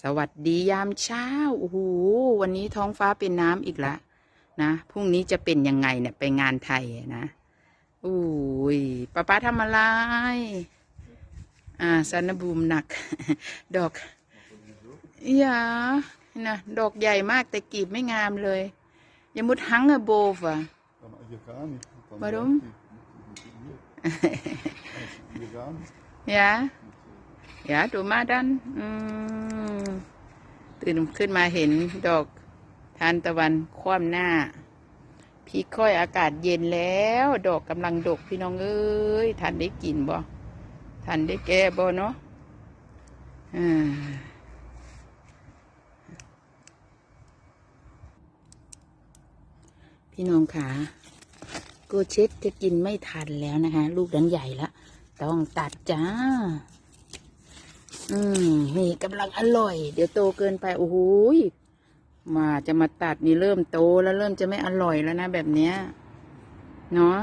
สวัสดียามเช้า โอ้โห วันนี้ท้องฟ้าเป็นน้ำอีกละนะ พรุ่งนี้จะเป็นยังไงเนี่ย ไปงานไทยอะนะอุ้ยป้าป้าทำอะไร อ่าซันนบูมหนัก ดอกอย่านะดอกใหญ่มากแต่กีบไม่งามเลยยามุดหังอะโบฟอะ Dan hier gar nicht. Dann Warum? ตื่นขึ้นมาเห็นดอกทานตะวันคว่ำหน้า พี่ค่อยอากาศเย็นแล้ว ดอกกำลังดกพี่น้องเอ้ยทันได้กินบ่ทันได้แก่บ่เนาะพี่น้องขาโกเช็ดจะกินไม่ทันแล้วนะคะ ลูกนั้นใหญ่ละ ต้องตัดจ้า อืม นี่กำลังอร่อย เดี๋ยวโตเกินไปโอ้โหมาจะมาตัดนี่เริ่มโตแล้วเริ่มจะไม่อร่อยแล้วนะแบบเนี้ยเนาะ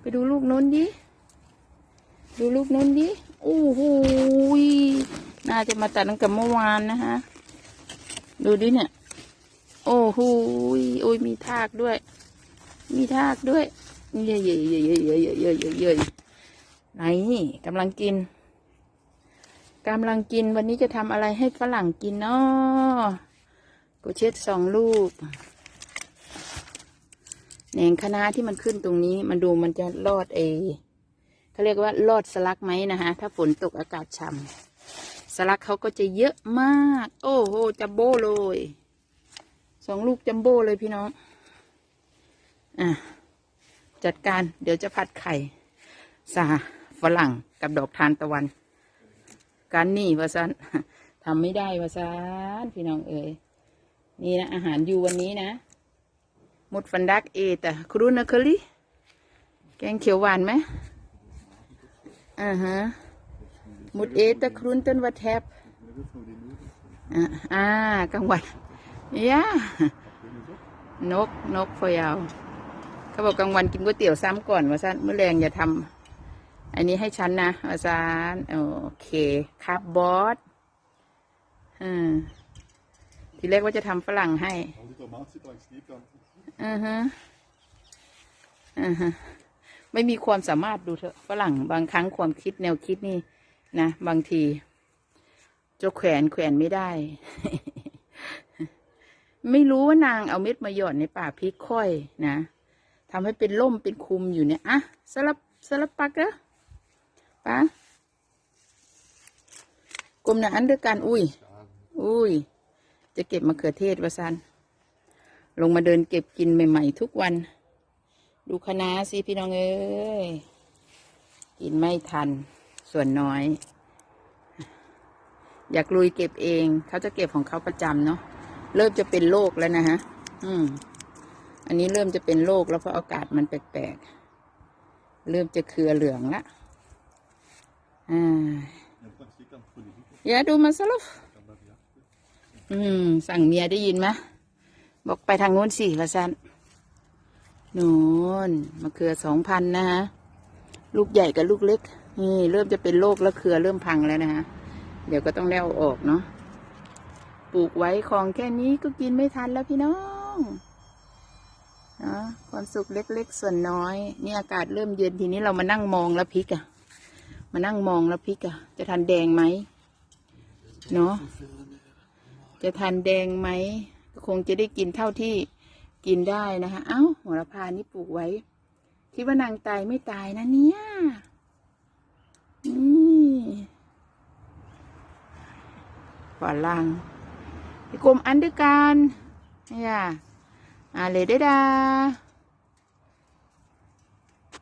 ไปดูลูกน้นดิ ดูลูกน้นดิ โอ้โหน่าจะมาตัดตั้งแต่เมื่อวานนะฮะ ดูดิเนี่ย โอ้โหโอ้ยมีทากด้วย มีทากด้วย เย่เย่เย่เย่เย่เย่เย่เย่เย่ไหนกำลังกิน กำลังกินวันนี้จะทำอะไรให้ฝรั่งกินเนาะกูเช็ดสองลูกแหนงคณะที่มันขึ้นตรงนี้มันดูมันจะรอดเอเขาเรียกว่า รอดสลักไหมนะฮะถ้าฝนตกอากาศช่ำสลักเขาก็จะเยอะมาก โอ้โหจัมโบ้เลยสองลูกจัมโบ้เลยพี่น้อง อะ จัดการเดี๋ยวจะผัดไข่ สาฝรั่งกับดอกทานตะวัน การนี่วะซันทำไม่ได้วะซันพี่น้องเอ๋ยนี่นะอาหารอยู่วันนี้นะมุดฟันดักเอแต่ครูนะเคอรี่แกงเขียวหวานไหมอ่าฮะมุดเอแต่ครุนต้นวัดแทบอ่ากลางวันย่านกนกพอยาวเขาบอกกลางวันกินก๋วยเตี๋ยวซ้ำก่อนว่าซันเมื่อแรงอย่าทำ อันนี้ให้ฉันนะว่าซันโอเคครับบอสอืมทีแรกว่าจะทำฝรั่งให้อือฮะอือฮะไม่มีความสามารถดูเถอะฝรั่งบางครั้งความคิดแนวคิดนี่ นะบางทีจะแขวนแขวนไม่ได้ ไม่รู้ว่านางเอาเม็ดมาหย่อนในป่าพริกค่อยนะทำให้เป็นล่มเป็นคุมอยู่เนี่ยอะสลับสลับปักเหรอ ปะกลมหนาอันด้วยกันอุ้ย อุ้ย จะเก็บมะเขือเทศวะซัน ลงมาเดินเก็บกินใหม่ ๆ ทุกวัน ดูคณะสิพี่น้องเอ้ย กินไม่ทัน ส่วนน้อย อยากลุยเก็บเอง เขาจะเก็บของเขาประจำเนาะ เริ่มจะเป็นโรคแล้วนะฮะ อืม อันนี้เริ่มจะเป็นโรคแล้วเพราะอากาศมันแปลกๆ เริ่มจะเครือเหลืองละ อย่าดูมาสลุฟอืม สั่งเมียได้ยินไหมบอกไปทางโน้นสิละซันโน้นมะเขือสองพันนะฮะ ลูกใหญ่กับลูกเล็ก นี่เริ่มจะเป็นโรคแล้วเครือเริ่มพังแล้วนะฮะ เดี๋ยวก็ต้องแล้วออกเนาะ ปลูกไว้ของแค่นี้ก็กินไม่ทันแล้วพี่น้องนะความสุขเล็ก ๆ ส่วนน้อย นี่อากาศเริ่มเย็นทีนี้เรามานั่งมองแล้วพริกอะ มานั่งมองแล้วพริกอะจะทันแดงไหมเนาะจะทานแดงไหมก็คงจะได้กินเท่าที่กินได้นะคะ เอ้าหัวละพานี่ปลูกไว้ คิดว่านางตายไม่ตายนะเนี่ยนี่ฝรั่งกรมอันเดอร์การเนี่ยอาเลเดดา